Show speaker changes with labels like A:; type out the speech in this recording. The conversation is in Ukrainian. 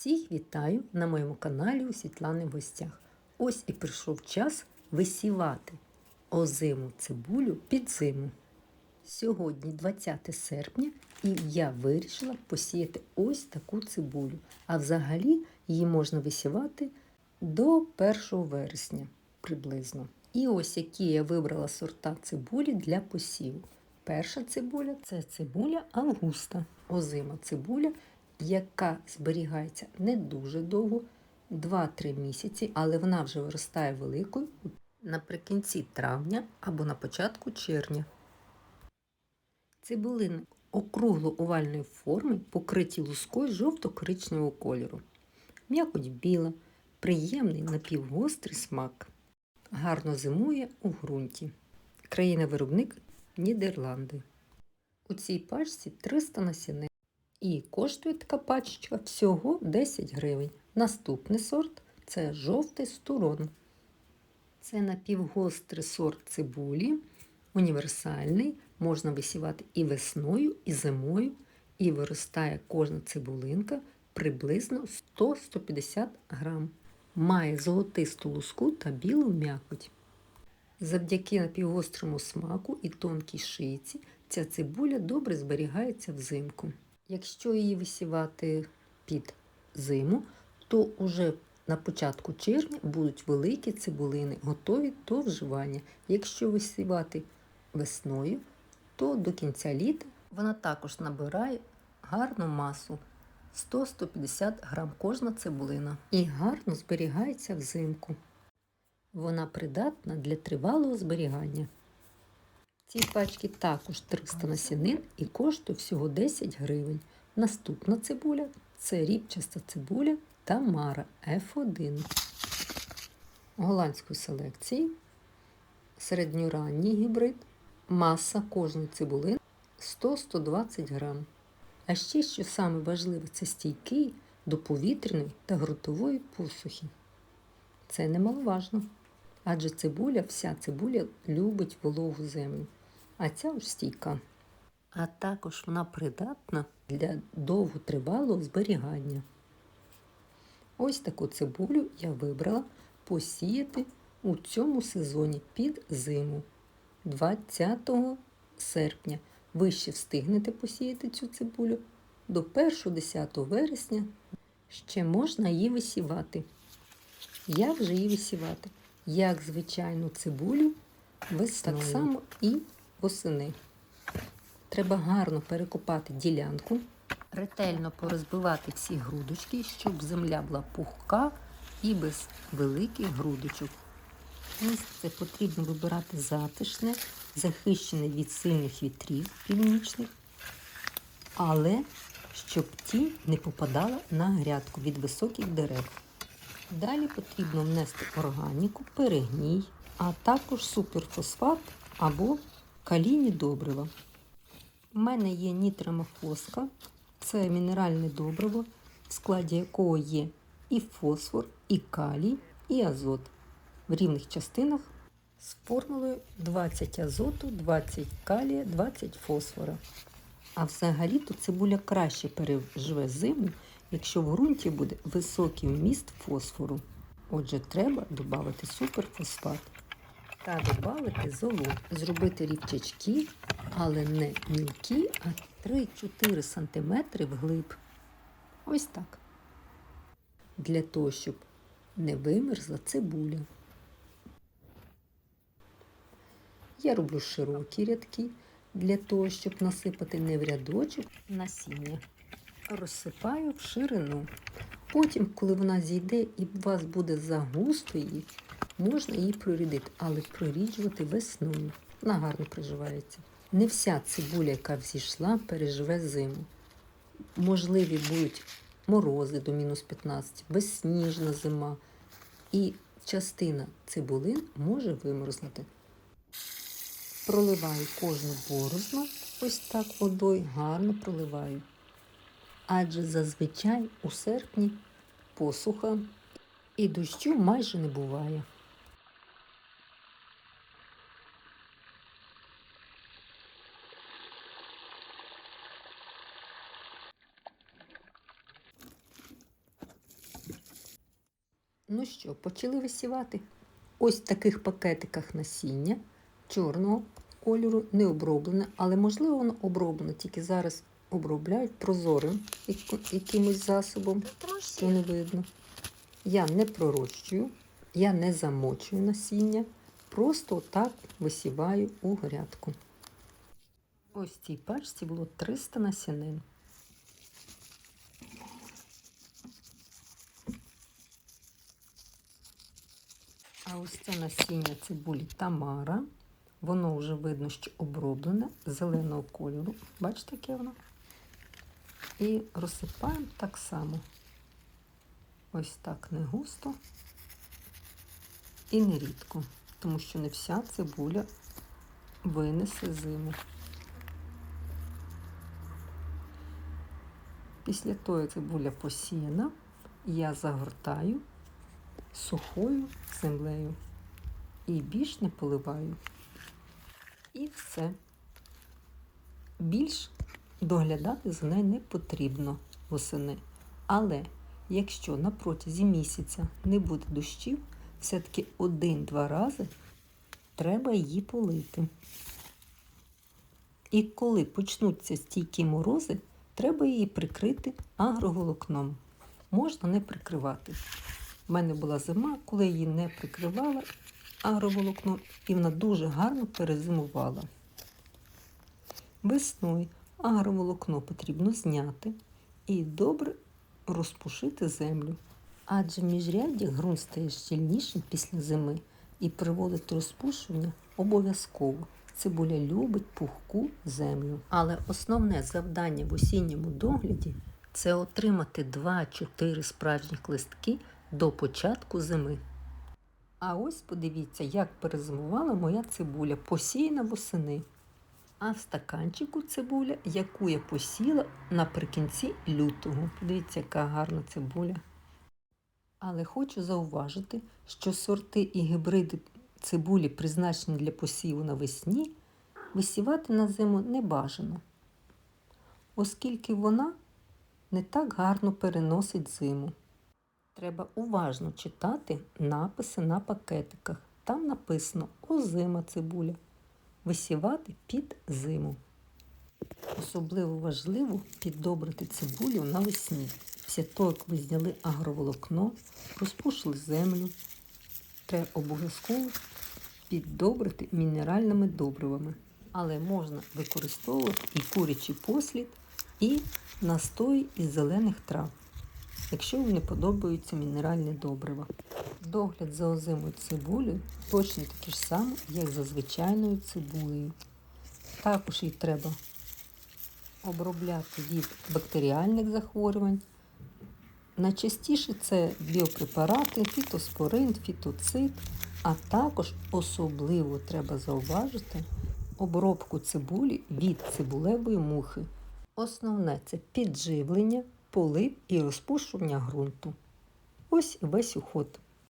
A: Всіх вітаю на моєму каналі у Світлани в гостях. Ось і прийшов час висівати озиму цибулю під зиму. Сьогодні 20 серпня, і я вирішила посіяти ось таку цибулю. А взагалі її можна висівати до 1 вересня приблизно. І ось які я вибрала сорта цибулі для посіву. Перша цибуля це цибуля Августа, озима цибуля, яка зберігається не дуже довго, 2-3 місяці, але вона вже виростає великою наприкінці травня або на початку червня. Цибулини округло-овальної форми, покриті лускою жовто-коричневого кольору. М'якоть біла, приємний напівгострий смак. Гарно зимує у ґрунті. Країна-виробник Нідерланди. У цій пачці 300 насінин. І коштує така пачечка всього 10 гривень. Наступний сорт це жовтий стурон. Це напівгострий сорт цибулі, універсальний, можна висівати і весною, і зимою, і виростає кожна цибулинка приблизно 100-150 грам. Має золотисту луску та білу м'якоть. Завдяки напівгострому смаку і тонкій шийці ця цибуля добре зберігається взимку. Якщо її висівати під зиму, то уже на початку червня будуть великі цибулини, готові до вживання. Якщо висівати весною, то до кінця літа вона також набирає гарну масу 100-150 грам кожна цибулина і гарно зберігається взимку. Вона придатна для тривалого зберігання. Ці пачки також 300 насінин і коштує всього 10 гривень. Наступна цибуля це ріпчаста цибуля та Мара F1 голландської селекції, середньоранній гібрид, маса кожної цибулини 100-120 грам. А ще, що саме важливе, це стійкий до повітряної та ґрунтової посухи. Це немаловажно. Адже цибуля, вся цибуля любить вологу землю, а ця ж стійка. А також вона придатна для довготривалого зберігання. Ось таку цибулю я вибрала посіяти у цьому сезоні під зиму 20 серпня. Ви ще встигнете посіяти цю цибулю до 1-10 вересня. Ще можна її висівати. Як же її висівати? Як звичайну цибулю, весною. так само і восени. Треба гарно перекопати ділянку, ретельно порозбивати всі грудочки, щоб земля була пухка і без великих грудочок. Місце потрібно вибирати затишне, захищене від сильних вітрів північних, але щоб тінь не попадала на грядку від високих дерев. Далі потрібно внести органіку, перегній, а також суперфосфат або калійні добрива. У мене є нітрамофоска, це мінеральне добриво, в складі якого є і фосфор, і калій, і азот в рівних частинах з формулою 20 азоту, 20 калія, 20 фосфора. А взагалі-то цибуля краще переживе зиму, якщо в ґрунті буде високий вміст фосфору. Отже, треба додати суперфосфат та додати золу, зробити рівчачки, але не мілкі, а 3-4 см вглиб. Ось так. Для того, щоб не вимерзла цибуля. Я роблю широкі рядки для того, щоб насипати не в рядочок насіння. Розсипаю в ширину. Потім, коли вона зійде і у вас буде загусто її, можна її прорідити, але проріджувати весною. Вона гарно приживається. Не вся цибуля, яка взійшла, переживе зиму. Можливі будуть морози до мінус 15, безсніжна зима. І частина цибулин може вимерзнути. Проливаю кожну борозно, ось так водою, гарно проливаю. Адже зазвичай у серпні посуха і дощу майже не буває. Що, почали висівати? Ось в таких пакетиках насіння чорного кольору не оброблене, але можливо воно оброблене, тільки зараз обробляють прозорим якимось засобом, то не видно. Я не пророщую, я не замочую насіння, просто так висіваю у грядку. Ось цій пачці було 300 насінин. А ось це насіння цибулі Тамара. Воно вже видно, що оброблене зеленого кольору. Бачите, яке воно? І розсипаємо так само. Ось так не густо і не рідко, тому що не вся цибуля винесе зиму. Після того, як цибуля посіяна, я загортаю сухою землею і більш не поливаю. І все. Більш доглядати за нею не потрібно восени. Але якщо на протязі місяця не буде дощів, все-таки один-два рази треба її полити. І коли почнуться стійкі морози, треба її прикрити агроволокном. Можна не прикривати. У мене була зима, коли її не прикривала агроволокном, і вона дуже гарно перезимувала. Весною агроволокно потрібно зняти і добре розпушити землю. Адже в міжрядді ґрунт стає щільнішим після зими і приводить розпушення обов'язково. Цибуля любить пухку землю. Але основне завдання в осінньому догляді це отримати 2-4 справжніх листки до початку зими. А ось подивіться, як перезимувала моя цибуля, посіяна восени. А в стаканчику цибуля, яку я посіла наприкінці лютого. Подивіться, яка гарна цибуля. Але хочу зауважити, що сорти і гібриди цибулі, призначені для посіву навесні, висівати на зиму не бажано, оскільки вона не так гарно переносить зиму. Треба уважно читати написи на пакетиках. Там написано озима цибуля. Висівати під зиму. Особливо важливо піддобрити цибулю навесні. Після того, як ви зняли агроволокно, розпушили землю. Треба обов'язково піддобрити мінеральними добривами. Але можна використовувати і курячий послід, і настой із зелених трав якщо вам не подобаються мінеральні добрива. Догляд за озимою цибулею точно такий ж самий, як за звичайною цибулею. Також її треба обробляти від бактеріальних захворювань. Найчастіше це біопрепарати, фітоспорин, фітоцид, а також особливо треба зауважити обробку цибулі від цибулевої мухи. Основне це підживлення полив і розпушування ґрунту. Ось весь уход.